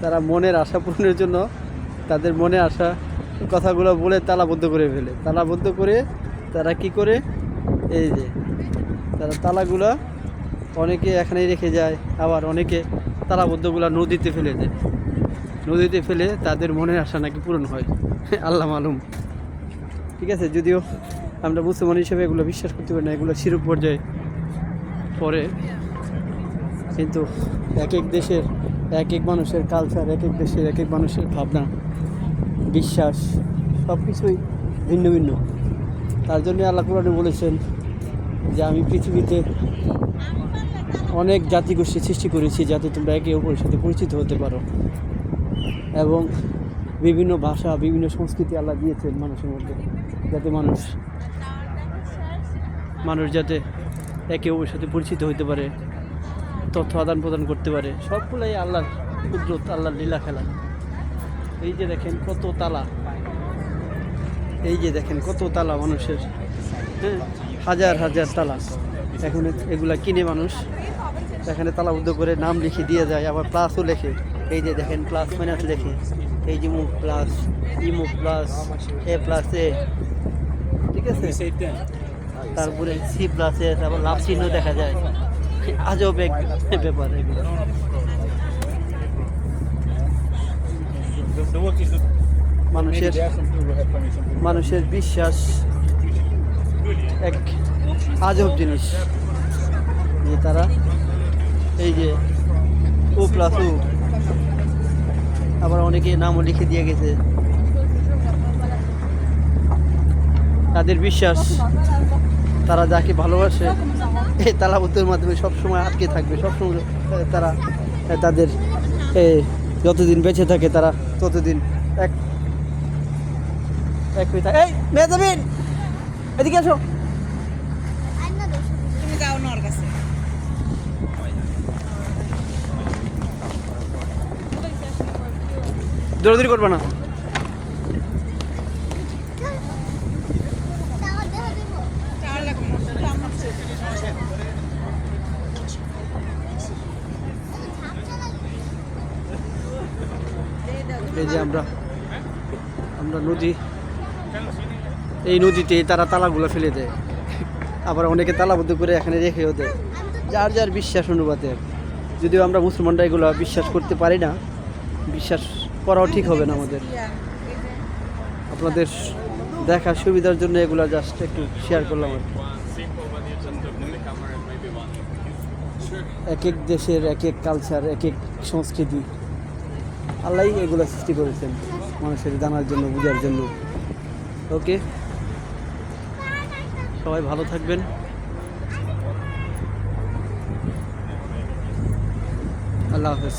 তারা মনের আশা পূরণের জন্য তাদের মনে আসা কথাগুলো বলে তালাবদ্ধ করে ফেলে। তালাবদ্ধ করে তারা কি করে? এই যে, তারা তালাগুলা অনেকে এখানেই রেখে যায়, আবার অনেকে তালাবদ্ধগুলা নদীতে ফেলে দেয়। নদীতে ফেলে তাদের মনের আশা নাকি পূরণ হয়? আল্লাহ মালুম। ঠিক আছে, যদিও আমরা মুসলমান হিসেবে এগুলো বিশ্বাস করতে পারি না, এগুলো শিরূপ পর্যায়ে পরে কিন্তু এক এক দেশের এক এক মানুষের কালচার এক এক দেশের এক এক মানুষের ভাবনা, বিশ্বাস সব কিছুই ভিন্ন ভিন্ন। তার জন্য আল্লাহ কোরআনে বলেছেন যে, আমি পৃথিবীতে অনেক জাতিগোষ্ঠী সৃষ্টি করেছি যাতে তোমরা একে অপরের সাথে পরিচিত হতে পারো। এবং বিভিন্ন ভাষা, বিভিন্ন সংস্কৃতি আল্লাহ দিয়েছেন মানুষের মধ্যে, যাতে মানুষ মানুষ যাতে একে অপরের সাথে পরিচিত হতে পারে। তথ্য আদান প্রদান করতে পারে। সবগুলোই আল্লাহর কুদরত আল্লাহর লীলা খেলা। এই যে দেখেন কত তালা। এই যে দেখেন কত তালা মানুষের। হ্যাঁ হাজার হাজার তালা। এখন এগুলা কিনে মানুষ। এখানে তালাবদ্ধ করে নাম লিখে দিয়ে যায় আবার প্লাসও লেখে। এই যে দেখেন প্লাস মাইনাস লেখে। এই যে মুখ plus emo plus A plus A. ঠিক আছে? তারপরে সি প্লাস এ তারপর লাভ চিহ্ন দেখা যায়। আজব এক ব্যাপার মানুষের মানুষের বিশ্বাস এক আজব জিনিস। যে তারা এই যে ও প্লাস ও। আবার অনেকে নামও লিখে দিয়ে গেছে। তাদের বিশ্বাস, তারা যাকে ভালোবাসে এই তালাবতের মাধ্যমে সবসময় আটকে থাকবে সবসময় তারা তাদের যতদিন বেঁচে থাকে তারা ততদিন এক এক হয়ে থাকে। এই মেজাবিন এদিকে আসো। দৌড়াদৌড়ি করবে না? এই যে আমরা আমরা নদী, এই নদীতে তারা তালাগুলো ফেলে দেয়। আবার অনেকে তালাবদ্ধ করে এখানে রেখেও দেয়। যার যার বিশ্বাস অনুপাতে। যদিও আমরা মুসলমানরা এগুলো বিশ্বাস করতে পারি না, বিশ্বাস করাও ঠিক হবে না আমাদের। আপনাদের দেখার সুবিধার জন্য এগুলো জাস্ট একটু শেয়ার করলাম আর এক এক দেশের এক এক কালচার এক এক সংস্কৃতি। আল্লাহ এগুলো সৃষ্টি করেছেন মানুষের জানার জন্য, বুঝার জন্য। ওকে? সবাই ভালো থাকবেন। আল্লাহ হাফেজ।